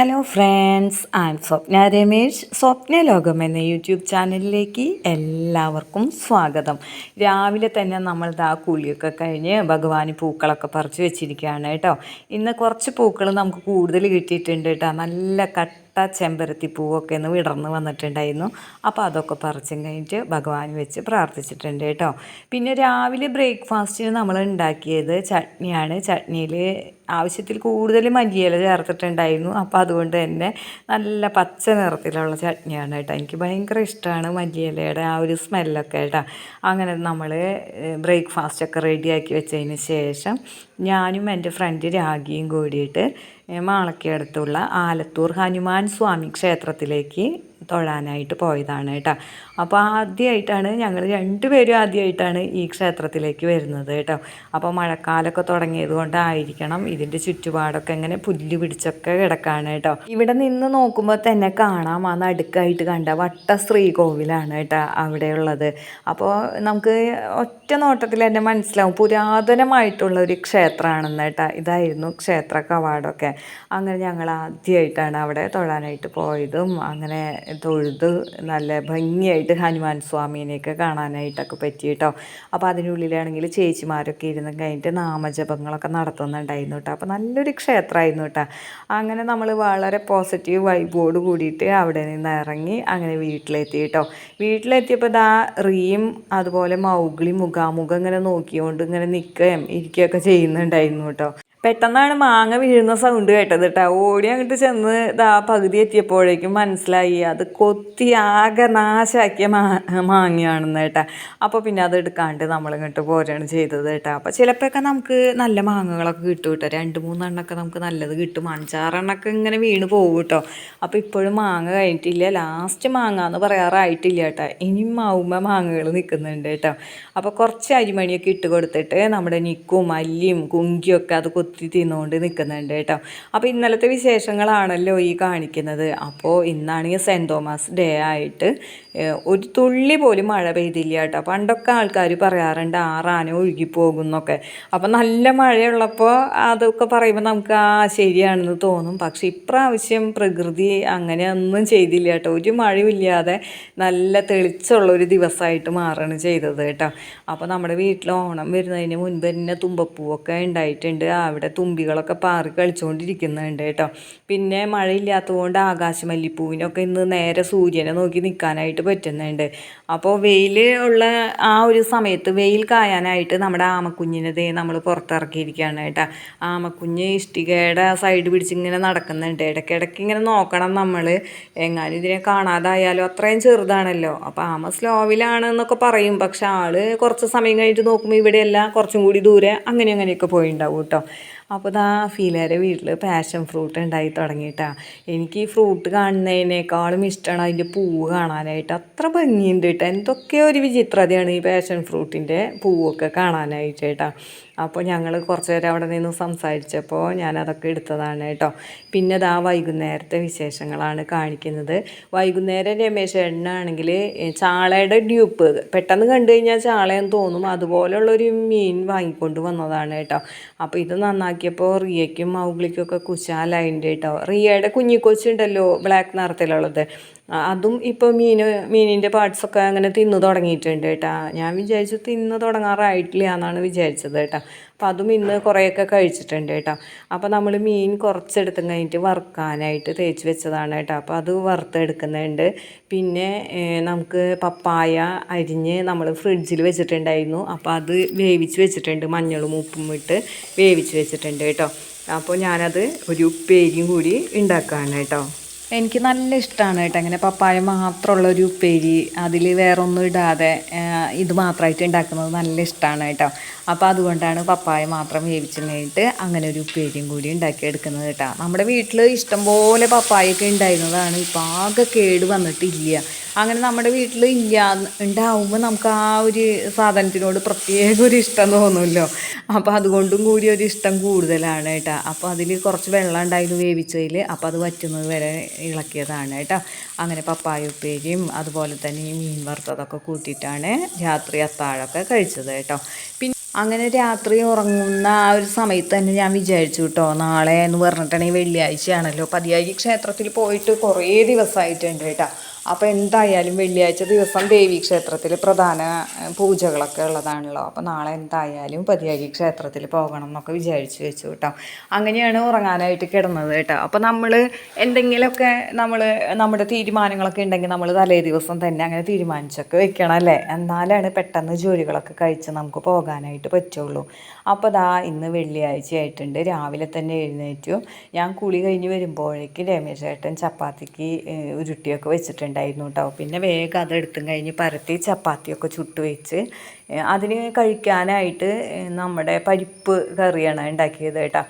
Hello friends am Swapna Ramesh Swapna Lokam എന്ന YouTube ചാനലിലേക്ക് എല്ലാവർക്കും സ്വാഗതം. രാവിലെ തന്നെ നമ്മൾ ആ കുളിയൊക്കെ കഴിഞ്ഞ് ഭഗവാന് പൂക്കളൊക്കെ പറിച്ച് വെച്ചിരിക്കുകയാണ് കേട്ടോ. ഇന്ന് കുറച്ച് പൂക്കൾ നമുക്ക് കൂടുതൽ കിട്ടിയിട്ടുണ്ട് കേട്ടോ. നല്ല കട്ട ചെമ്പരത്തി പൂവൊക്കെ ഒന്ന് വിടർന്ന് വന്നിട്ടുണ്ടായിരുന്നു. അപ്പോൾ അതൊക്കെ പറിച്ചും കഴിഞ്ഞിട്ട് ഭഗവാൻ വെച്ച് പ്രാർത്ഥിച്ചിട്ടുണ്ട് കേട്ടോ. പിന്നെ രാവിലെ ബ്രേക്ക്ഫാസ്റ്റിന് നമ്മൾ ഉണ്ടാക്കിയത് ചട്നിയാണ്. ചട്നിയിൽ ആവശ്യത്തിൽ കൂടുതൽ മല്ലിയില ചേർത്തിട്ടുണ്ടായിരുന്നു. അപ്പോൾ അതുകൊണ്ട് തന്നെ നല്ല പച്ച നിറത്തിലുള്ള ചട്നിയാണ് കേട്ടോ. എനിക്ക് ഭയങ്കര ഇഷ്ടമാണ് മല്ലിയിലയുടെ ആ ഒരു സ്മെല്ലൊക്കെ കേട്ടോ. അങ്ങനെ നമ്മൾ ബ്രേക്ക്ഫാസ്റ്റൊക്കെ റെഡിയാക്കി വെച്ചതിന് ശേഷം ഞാനും എന്റെ ഫ്രണ്ട് രാഗിയും കൂടിയിട്ട് മാളക്കടുത്തുള്ള ആലത്തൂർ ഹനുമാൻ സ്വാമി ക്ഷേത്രത്തിലേക്ക് തൊഴാനായിട്ട് പോയതാണ് കേട്ടോ. അപ്പോൾ ആദ്യമായിട്ടാണ് ഞങ്ങൾ രണ്ടുപേരും ആദ്യമായിട്ടാണ് ഈ ക്ഷേത്രത്തിലേക്ക് വരുന്നത് കേട്ടോ. അപ്പോൾ മഴക്കാലമൊക്കെ തുടങ്ങിയത് കൊണ്ടായിരിക്കണം ഇതിന്റെ ചുറ്റുപാടൊക്കെ ഇങ്ങനെ പുല്ല് പിടിച്ചൊക്കെ കിടക്കാണ് കേട്ടോ. ഇവിടെ നിന്ന് നോക്കുമ്പോൾ തന്നെ കാണാം. ആ നടുക്കായിട്ട് കണ്ട വട്ട ശ്രീകോവിലാണ് കേട്ടോ അവിടെയുള്ളത്. അപ്പോൾ നമുക്ക് ഒറ്റ നോട്ടത്തിൽ തന്നെ മനസ്സിലാവും. പുരാതനമായിട്ടുള്ള ഒരു ക്ഷേത്രമാണെന്ന് കേട്ടോ. ഇതായിരുന്നു ക്ഷേത്ര കവാടമൊക്കെ അങ്ങനെ ഞങ്ങൾ ആദ്യമായിട്ടാണ് അവിടെ തൊഴാനായിട്ട് പോയതും. അങ്ങനെ തൊഴുത് നല്ല ഭംഗിയായിട്ട് ഹനുമാൻ സ്വാമീനെയൊക്കെ കാണാനായിട്ടൊക്കെ പറ്റി കേട്ടോ. അപ്പോൾ അതിനുള്ളിലാണെങ്കിൽ ചേച്ചിമാരൊക്കെ ഇരുന്ന് കഴിഞ്ഞിട്ട് നാമജപങ്ങളൊക്കെ നടത്തുന്നുണ്ടായിരുന്നു കേട്ടോ. അപ്പോൾ നല്ലൊരു ക്ഷേത്രമായിരുന്നു കേട്ടോ. അങ്ങനെ നമ്മൾ വളരെ പോസിറ്റീവ് വൈബോട് കൂടിയിട്ട് അവിടെ നിന്ന് ഇറങ്ങി അങ്ങനെ വീട്ടിലെത്തി കേട്ടോ. വീട്ടിലെത്തിയപ്പോൾ ദാ റീം അതുപോലെ മൗഗ്ലി മുഖാമുഖം ഇങ്ങനെ നോക്കിയോണ്ട് ഇങ്ങനെ നിൽക്കുകയും ഇരിക്കുകയൊക്കെ ചെയ്യുന്നുണ്ടായിരുന്നു കേട്ടോ. പെട്ടെന്നാണ് മാങ്ങ വീഴുന്ന സൗണ്ട് കേട്ടത് കേട്ടോ ഓടി അങ്ങോട്ട് ചെന്ന് ഇതാ പകുതി എത്തിയപ്പോഴേക്കും മനസ്സിലായി അത് കൊത്തി ആകെ നാശാക്കിയ മാ മാങ്ങയാണെന്ന് കേട്ടോ അപ്പോൾ പിന്നെ അത് എടുക്കാണ്ട് നമ്മളിങ്ങോട്ട് പോരാണ് ചെയ്തത് കേട്ടോ അപ്പോൾ ചിലപ്പോഴൊക്കെ നമുക്ക് നല്ല മാങ്ങകളൊക്കെ കിട്ടും കേട്ടോ രണ്ട് മൂന്നെണ്ണമൊക്കെ നമുക്ക് നല്ലത് കിട്ടും. അഞ്ചാറെണ്ണമൊക്കെ ഇങ്ങനെ വീണ് പോകും കേട്ടോ അപ്പോൾ ഇപ്പോഴും മാങ്ങ കഴിഞ്ഞിട്ടില്ല. ലാസ്റ്റ് മാങ്ങ എന്ന് പറയാറായിട്ടില്ല കേട്ടോ ഇനിയും മാവുമ്പോൾ മാങ്ങകൾ നിൽക്കുന്നുണ്ട് കേട്ടോ അപ്പോൾ കുറച്ച് അരിമണിയൊക്കെ ഇട്ട് കൊടുത്തിട്ട് നമ്മുടെ നിക്കും മല്ലിയും കുങ്കിയൊക്കെ അത് കുത്തി തിന്നുകൊണ്ട് നിൽക്കുന്നുണ്ട് കേട്ടോ. അപ്പോൾ ഇന്നലത്തെ വിശേഷങ്ങളാണല്ലോ ഈ കാണിക്കുന്നത്. അപ്പോൾ ഇന്നാണെങ്കിൽ സെന്റ് തോമസ് ഡേ ആയിട്ട് ഒരു തുള്ളി പോലും മഴ പെയ്തില്ല കേട്ടോ. പണ്ടൊക്കെ ആൾക്കാർ പറയാറുണ്ട് ആറാന ഒഴുകിപ്പോകും എന്നൊക്കെ അപ്പോൾ നല്ല മഴയുള്ളപ്പോൾ അതൊക്കെ പറയുമ്പോൾ നമുക്ക് ആ ശരിയാണെന്ന് തോന്നും. പക്ഷെ ഇപ്രാവശ്യം പ്രകൃതി അങ്ങനെ ഒന്നും ചെയ്തില്ല കേട്ടോ. ഒരു മഴയില്ലാതെ നല്ല തെളിച്ചുള്ള ഒരു ദിവസമായിട്ട് മാറുകയാണ് ചെയ്തത് കേട്ടോ. അപ്പോൾ നമ്മുടെ വീട്ടിൽ ഓണം വരുന്നതിന് മുൻപ് തന്നെ തുമ്പപ്പൂവൊക്കെ ഉണ്ടായിട്ടുണ്ട്. അവിടെ തുമ്പികളൊക്കെ പാറി കളിച്ചുകൊണ്ടിരിക്കുന്നുണ്ട് കേട്ടോ. പിന്നെ മഴയില്ലാത്തതുകൊണ്ട് ആകാശമല്ലിപ്പൂവിനൊക്കെ ഇന്ന് നേരെ സൂര്യനെ നോക്കി നിൽക്കാനായിട്ട് പറ്റുന്നുണ്ട്. അപ്പോൾ വെയിൽ ഉള്ള ആ ഒരു സമയത്ത് വെയിൽ കായാനായിട്ട് നമ്മുടെ ആമക്കുഞ്ഞിനെ നമ്മൾ പുറത്തിറക്കിയിരിക്കുകയാണ് കേട്ടോ. ആമക്കുഞ്ഞ് ഇഷ്ടികയുടെ സൈഡ് പിടിച്ചിങ്ങനെ നടക്കുന്നുണ്ട്. ഇടയ്ക്കിടയ്ക്ക് ഇങ്ങനെ നോക്കണം നമ്മൾ. എങ്ങാനും ഇതിനെ കാണാതായാലും അത്രയും ചെറുതാണല്ലോ. അപ്പോൾ ആമ സ്ലോവിലാണ് എന്നൊക്കെ പറയും. പക്ഷെ ആൾ കുറച്ച് സമയം കഴിഞ്ഞിട്ട് നോക്കുമ്പോൾ ഇവിടെയല്ല കുറച്ചും കൂടി ദൂരെ അങ്ങനെ അങ്ങനെയൊക്കെ പോയിണ്ടാവും കേട്ടോ. അപ്പോൾ ഇതാ ഫീലേരെ വീട്ടിൽ പാഷൻ ഫ്രൂട്ട് ഉണ്ടായി തുടങ്ങിയിട്ടാണ് എനിക്ക് ഈ ഫ്രൂട്ട് കാണുന്നതിനേക്കാളും ഇഷ്ടമാണ് അതിന്റെ പൂവ് കാണാനായിട്ട്. അത്ര ഭംഗിയുണ്ട് കേട്ടോ എന്തൊക്കെ ഒരു വിചിത്രതയാണ് ഈ പാഷൻ ഫ്രൂട്ടിന്റെ പൂവൊക്കെ കാണാനായിട്ട് കേട്ടോ അപ്പോൾ ഞങ്ങൾ കുറച്ച് നേരം അവിടെ നിന്ന് സംസാരിച്ചപ്പോൾ ഞാനതൊക്കെ എടുത്തതാണ് കേട്ടോ പിന്നെ അതാ വൈകുന്നേരത്തെ വിശേഷങ്ങളാണ് കാണിക്കുന്നത്. വൈകുന്നേരം രമേശ് ചേട്ടനാണെങ്കിൽ ചാളയുടെ ഡ്യൂപ്പ് പെട്ടെന്ന് കണ്ടു കഴിഞ്ഞാൽ ചാളയെന്ന് തോന്നും. അതുപോലുള്ളൊരു മീൻ വാങ്ങിക്കൊണ്ട് വന്നതാണ് കേട്ടോ അപ്പോൾ ഇത് നന്നാക്കിയപ്പോൾ റിയയ്ക്കും മൗഗ്ലിക്കും ഒക്കെ കുശാലായിട്ടുണ്ട് കേട്ടോ. റിയയുടെ കുഞ്ഞിക്കൊച്ചുണ്ടല്ലോ ബ്ലാക്ക് നിറത്തിലുള്ളത്. അതും ഇപ്പോൾ മീൻ മീനിന്റെ പാർട്സൊക്കെ അങ്ങനെ തിന്നു തുടങ്ങിയിട്ടുണ്ട് കേട്ടോ. ഞാൻ വിചാരിച്ചു തിന്നു തുടങ്ങാറായിട്ടില്ല എന്നാണ് വിചാരിച്ചത് കേട്ടോ. അപ്പോൾ അതും ഇന്ന് കുറേയൊക്കെ കഴിച്ചിട്ടുണ്ട് കേട്ടോ. അപ്പോൾ നമ്മൾ മീൻ കുറച്ചെടുത്തും കഴിഞ്ഞിട്ട് വറുക്കാനായിട്ട് തേച്ച് വെച്ചതാണ് കേട്ടോ. അപ്പോൾ അത് വറുത്തെടുക്കുന്നുണ്ട്. പിന്നെ നമുക്ക് പപ്പായ അരിഞ്ഞ് നമ്മൾ ഫ്രിഡ്ജിൽ വെച്ചിട്ടുണ്ടായിരുന്നു. അപ്പോൾ അത് വേവിച്ച് വെച്ചിട്ടുണ്ട്. മഞ്ഞളും ഉപ്പും ഇട്ട് വേവിച്ച് വെച്ചിട്ടുണ്ട് കേട്ടോ. അപ്പോൾ ഞാനത് ഒരു ഉപ്പേരിയും കൂടി ഉണ്ടാക്കുകയാണ് കേട്ടോ. എനിക്ക് നല്ല ഇഷ്ടമാണ് കേട്ടോ ഇങ്ങനെ പപ്പായ മാത്രമുള്ള ഒരു ഉപ്പേരി. അതിൽ വേറെ ഒന്നും ഇടാതെ ഇത് മാത്രമായിട്ട് ഉണ്ടാക്കുന്നത് നല്ല ഇഷ്ടമാണ് കേട്ടോ. അപ്പോൾ അതുകൊണ്ടാണ് പപ്പായ മാത്രം വേവിച്ചിട്ട് അങ്ങനെ ഒരു ഉപ്പേരിയും കൂടി ഉണ്ടാക്കിയെടുക്കുന്നത് കേട്ടോ. നമ്മുടെ വീട്ടിൽ ഇഷ്ടംപോലെ പപ്പായൊക്കെ ഉണ്ടായിരുന്നതാണ്. ഇപ്പോൾ ആകെ കേട് വന്നിട്ടില്ല. അങ്ങനെ നമ്മുടെ വീട്ടിൽ ഇല്ല. ഉണ്ടാവുമ്പോൾ നമുക്ക് ആ ഒരു സാധനത്തിനോട് പ്രത്യേക ഒരു ഇഷ്ടം തോന്നുമല്ലോ. അപ്പോൾ അതുകൊണ്ടും കൂടി ഒരു ഇഷ്ടം കൂടുതലാണ് കേട്ടോ. അപ്പോൾ അതിൽ കുറച്ച് വെള്ളം ഉണ്ടായിരുന്നു വേവിച്ചതിൽ അപ്പോൾ അത് വറ്റുന്നത് വരെ ഇളക്കിയതാണ് കേട്ടോ. അങ്ങനെ പപ്പായ ഉപ്പേരിയും അതുപോലെ തന്നെ ഈ മീൻ വറുത്തതൊക്കെ കൂട്ടിയിട്ടാണ് രാത്രി അത്താഴമൊക്കെ കഴിച്ചത് കേട്ടോ. പിന്നെ അങ്ങനെ രാത്രി ഉറങ്ങുന്ന ആ ഒരു സമയത്ത് തന്നെ ഞാൻ വിചാരിച്ചു കേട്ടോ നാളെ എന്ന് പറഞ്ഞിട്ടുണ്ടെങ്കിൽ വെള്ളിയാഴ്ചയാണല്ലോ. പതിയായി ക്ഷേത്രത്തിൽ പോയിട്ട് കുറേ ദിവസമായിട്ടുണ്ട് കേട്ടോ. അപ്പോൾ എന്തായാലും വെള്ളിയാഴ്ച ദിവസം ദേവി ക്ഷേത്രത്തിൽ പ്രധാന പൂജകളൊക്കെ ഉള്ളതാണല്ലോ. അപ്പോൾ നാളെ എന്തായാലും പതിയാഴി ക്ഷേത്രത്തിൽ പോകണം എന്നൊക്കെ വിചാരിച്ചു വെച്ചു കേട്ടോ. അങ്ങനെയാണ് ഉറങ്ങാനായിട്ട് കിടന്നത് കേട്ടോ. അപ്പോൾ നമ്മൾ എന്തെങ്കിലുമൊക്കെ നമ്മൾ നമ്മുടെ തീരുമാനങ്ങളൊക്കെ ഉണ്ടെങ്കിൽ നമ്മൾ തലേ ദിവസം തന്നെ അങ്ങനെ തീരുമാനിച്ചൊക്കെ വെക്കണം അല്ലേ? എന്നാലാണ് പെട്ടെന്ന് ജോലികളൊക്കെ കഴിച്ച് നമുക്ക് പോകാനായിട്ട് പറ്റുള്ളൂ. അപ്പോൾ ദാ ഇന്ന് വെള്ളിയാഴ്ച ആയിട്ടുണ്ട്. രാവിലെ തന്നെ എഴുന്നേറ്റു. ഞാൻ കുളി കഴിഞ്ഞ് വരുമ്പോഴേക്ക് രമേശ് ഏട്ടൻ ചപ്പാത്തിക്ക് ഉരുട്ടിയൊക്കെ ഉരുട്ടിയൊക്കെ വെച്ചിട്ടുണ്ടായിരുന്നു കേട്ടോ. പിന്നെ വേഗം അത് എടുത്തും കഴിഞ്ഞ് പരത്തി ചപ്പാത്തിയൊക്കെ ചുട്ട് വെച്ച് അതിന് കഴിക്കാനായിട്ട് നമ്മുടെ പരിപ്പ് കറിയാണ് ഉണ്ടാക്കിയത് കേട്ടോ.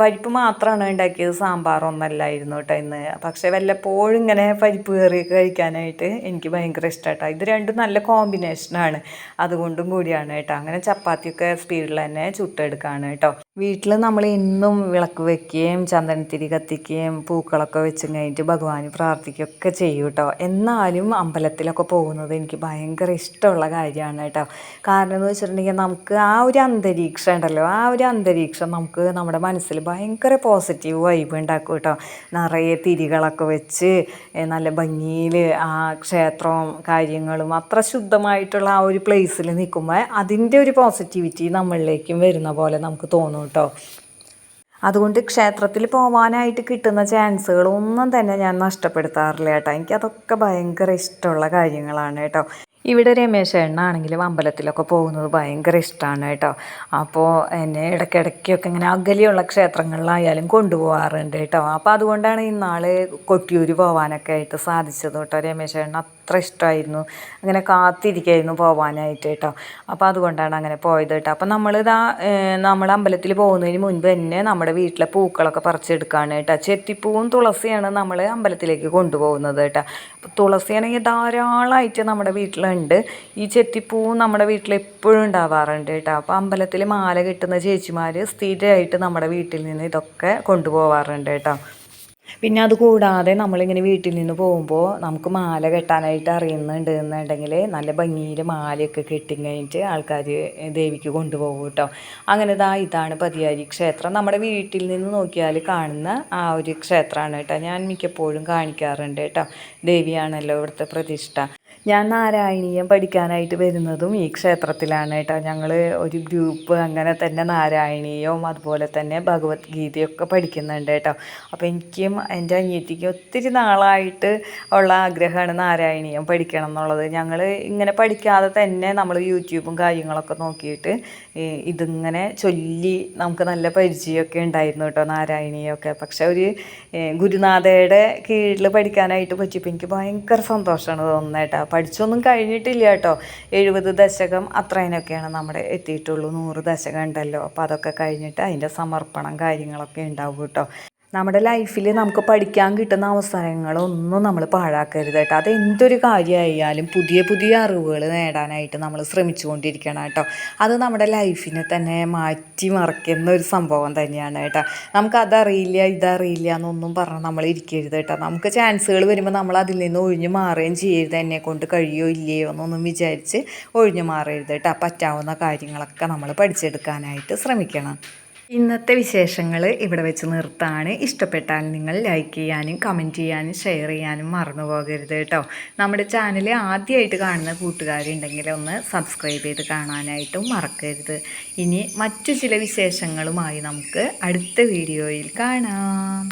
പരിപ്പ് മാത്രമാണ് ഉണ്ടാക്കിയത് സാമ്പാറൊന്നല്ലായിരുന്നു കേട്ടോ ഇന്ന്. പക്ഷേ വല്ലപ്പോഴും ഇങ്ങനെ പരിപ്പ് കറി കഴിക്കാനായിട്ട് എനിക്ക് ഭയങ്കര ഇഷ്ടമായിട്ടോ ഇത് രണ്ടും നല്ല കോമ്പിനേഷനാണ് അതുകൊണ്ടും കൂടിയാണ് കേട്ടോ. അങ്ങനെ ചപ്പാത്തിയൊക്കെ സ്പീഡിൽ തന്നെ ചുട്ടെടുക്കുകയാണ് കേട്ടോ. വീട്ടിൽ നമ്മൾ എന്നും വിളക്ക് വെക്കുകയും ചന്ദനത്തിരി കത്തിക്കുകയും പൂക്കളൊക്കെ വെച്ച് കഴിഞ്ഞിട്ട് ഭഗവാന് പ്രാർത്ഥിക്കുകയൊക്കെ ചെയ്യും കേട്ടോ. എന്നാലും അമ്പലത്തിലൊക്കെ പോകുന്നത് എനിക്ക് ഭയങ്കര ഇഷ്ടമുള്ള കാര്യമാണ് കേട്ടോ. കാരണം എന്ന് വെച്ചിട്ടുണ്ടെങ്കിൽ നമുക്ക് ആ ഒരു അന്തരീക്ഷം ഉണ്ടല്ലോ ആ ഒരു അന്തരീക്ഷം നമുക്ക് നമ്മുടെ മനസ്സിൽ ഭയങ്കര പോസിറ്റീവ് വൈബ് ഉണ്ടാക്കും കേട്ടോ. നിറയെ തിരികളൊക്കെ വെച്ച് നല്ല ഭംഗിയിൽ ആ ക്ഷേത്രവും കാര്യങ്ങളും അത്ര ശുദ്ധമായിട്ടുള്ള ആ ഒരു പ്ലേസിൽ നിൽക്കുമ്പോൾ അതിന്റെ ഒരു പോസിറ്റിവിറ്റി നമ്മളിലേക്കും വരുന്ന പോലെ നമുക്ക് തോന്നും കേട്ടോ. അതുകൊണ്ട് ക്ഷേത്രത്തിൽ പോവാനായിട്ട് കിട്ടുന്ന ചാൻസുകളൊന്നും തന്നെ ഞാൻ നഷ്ടപ്പെടുത്താറില്ല കേട്ടോ. എനിക്കതൊക്കെ ഭയങ്കര ഇഷ്ടമുള്ള കാര്യങ്ങളാണ് കേട്ടോ. ഇവിടെ രമേശ് എണ്ണാണെങ്കിലും അമ്പലത്തിലൊക്കെ പോകുന്നത് ഭയങ്കര ഇഷ്ടമാണ് കേട്ടോ. അപ്പോൾ എന്നെ ഇടയ്ക്കിടയ്ക്കൊക്കെ ഇങ്ങനെ അകലെയുള്ള ക്ഷേത്രങ്ങളിലായാലും കൊണ്ടുപോകാറുണ്ട് കേട്ടോ. അപ്പോൾ അതുകൊണ്ടാണ് ഇന്നാൾ കൊട്ടിയൂർ പോകാനൊക്കെ ആയിട്ട് സാധിച്ചത് കേട്ടോ രമേശ് എണ്ണ അത്ര ഇഷ്ടമായിരുന്നു അങ്ങനെ കാത്തിരിക്കായിരുന്നു പോകാനായിട്ട് കേട്ടോ. അപ്പോൾ അതുകൊണ്ടാണ് അങ്ങനെ പോയത് കേട്ടോ. അപ്പോൾ നമ്മളിതാ നമ്മൾ അമ്പലത്തിൽ പോകുന്നതിന് മുൻപ് തന്നെ നമ്മുടെ വീട്ടിലെ പൂക്കളൊക്കെ പറിച്ചെടുക്കുകയാണ് കേട്ടോ. ചെത്തിപ്പൂവും തുളസിയാണ് നമ്മൾ അമ്പലത്തിലേക്ക് കൊണ്ടുപോകുന്നത് കേട്ടോ. അപ്പോൾ തുളസിയാണെങ്കിൽ ധാരാളമായിട്ട് നമ്മുടെ വീട്ടിലുണ്ട്. ഈ ചെത്തിപ്പൂവും നമ്മുടെ വീട്ടിൽ എപ്പോഴും ഉണ്ടാവാറുണ്ട് കേട്ടോ. അപ്പോൾ അമ്പലത്തിൽ മാല കിട്ടുന്ന ചേച്ചിമാർ സ്ഥിരമായിട്ട് നമ്മുടെ വീട്ടിൽ നിന്ന് ഇതൊക്കെ കൊണ്ടുപോകാറുണ്ട് കേട്ടോ. പിന്നെ അത് കൂടാതെ നമ്മളിങ്ങനെ വീട്ടിൽ നിന്ന് പോകുമ്പോൾ നമുക്ക് മാല കെട്ടാനായിട്ട് അറിയുന്നുണ്ട് എന്നുണ്ടെങ്കിൽ നല്ല ഭംഗിയിൽ മാലയൊക്കെ കെട്ടി കഴിഞ്ഞിട്ട് ആൾക്കാർ ദേവിക്ക് കൊണ്ടുപോകും കേട്ടോ. അങ്ങനെ ഇതാ ഇതാണ് പതിയാരി ക്ഷേത്രം. നമ്മുടെ വീട്ടിൽ നിന്ന് നോക്കിയാൽ കാണുന്ന ആ ഒരു ക്ഷേത്രമാണ് കേട്ടോ. ഞാൻ മിക്കപ്പോഴും കാണിക്കാറുണ്ട് കേട്ടോ. ദേവിയാണല്ലോ ഇവിടുത്തെ പ്രതിഷ്ഠ. ഞാൻ നാരായണീയം പഠിക്കാനായിട്ട് വരുന്നതും ഈ ക്ഷേത്രത്തിലാണ് കേട്ടോ. ഞങ്ങൾ ഒരു ഗ്രൂപ്പ് അങ്ങനെ തന്നെ നാരായണീയവും അതുപോലെ തന്നെ ഭഗവത്ഗീതയൊക്കെ പഠിക്കുന്നുണ്ട് കേട്ടോ. അപ്പോൾ എനിക്കും എന്റെ അനിയത്തിക്കും ഒത്തിരി നാളായിട്ട് ഉള്ള ആഗ്രഹമാണ് നാരായണീയം പഠിക്കണം എന്നുള്ളത്. ഞങ്ങൾ ഇങ്ങനെ പഠിക്കാതെ തന്നെ നമ്മൾ യൂട്യൂബും കാര്യങ്ങളൊക്കെ നോക്കിയിട്ട് ഇതിങ്ങനെ ചൊല്ലി നമുക്ക് നല്ല പരിചയമൊക്കെ ഉണ്ടായിരുന്നു കേട്ടോ നാരായണീയമൊക്കെ. പക്ഷെ ഒരു ഗുരുനാഥയുടെ കീഴിൽ പഠിക്കാനായിട്ട് പറ്റിയപ്പോൾ എനിക്ക് ഭയങ്കര സന്തോഷമാണ് തോന്നുന്നത് കേട്ടോ. പഠിച്ചൊന്നും കഴിഞ്ഞിട്ടില്ല കേട്ടോ. എഴുപത് ദശകം അത്രേനൊക്കെയാണ് നമ്മുടെ എത്തിയിട്ടുള്ളൂ. നൂറ് ദശകം ഉണ്ടല്ലോ. അപ്പോൾ അതൊക്കെ കഴിഞ്ഞിട്ട് അതിന്റെ സമർപ്പണം കാര്യങ്ങളൊക്കെ ഉണ്ടാവും കേട്ടോ. നമ്മുടെ ലൈഫിൽ നമുക്ക് പഠിക്കാൻ കിട്ടുന്ന അവസരങ്ങളൊന്നും നമ്മൾ പാഴാക്കരുത് കേട്ടോ. അത് എന്തൊരു കാര്യമായാലും പുതിയ പുതിയ അറിവുകൾ നേടാനായിട്ട് നമ്മൾ ശ്രമിച്ചുകൊണ്ടിരിക്കണം കേട്ടോ. അത് നമ്മുടെ ലൈഫിനെ തന്നെ മാറ്റി മറിക്കുന്ന ഒരു സംഭവം തന്നെയാണ് കേട്ടോ. നമുക്കതറിയില്ല ഇതറിയില്ല എന്നൊന്നും പറഞ്ഞ് നമ്മൾ ഇരിക്കരുത് കേട്ടോ. നമുക്ക് ചാൻസുകൾ വരുമ്പോൾ നമ്മൾ അതിൽ നിന്ന് ഒഴിഞ്ഞു മാറുകയും ചെയ്യരുത്. എന്നെ കൊണ്ട് കഴിയോ ഇല്ലയോ എന്നൊന്നും വിചാരിച്ച് ഒഴിഞ്ഞു മാറരുത് കേട്ടോ. പറ്റാവുന്ന കാര്യങ്ങളൊക്കെ നമ്മൾ പഠിച്ചെടുക്കാനായിട്ട് ശ്രമിക്കണം. ഇന്നത്തെ വിശേഷങ്ങൾ ഇവിടെ വെച്ച് നിർത്താണ്. ഇഷ്ടപ്പെട്ടാൽ നിങ്ങൾ ലൈക്ക് ചെയ്യാനും കമന്റ് ചെയ്യാനും ഷെയർ ചെയ്യാനും മറന്നു പോകരുത് കേട്ടോ. നമ്മുടെ ചാനൽ ആദ്യമായിട്ട് കാണുന്ന കൂട്ടുകാരുണ്ടെങ്കിൽ ഒന്ന് സബ്സ്ക്രൈബ് ചെയ്ത് കാണാനായിട്ടും മറക്കരുത്. ഇനി മറ്റു ചില വിശേഷങ്ങളുമായി നമുക്ക് അടുത്ത വീഡിയോയിൽ കാണാം.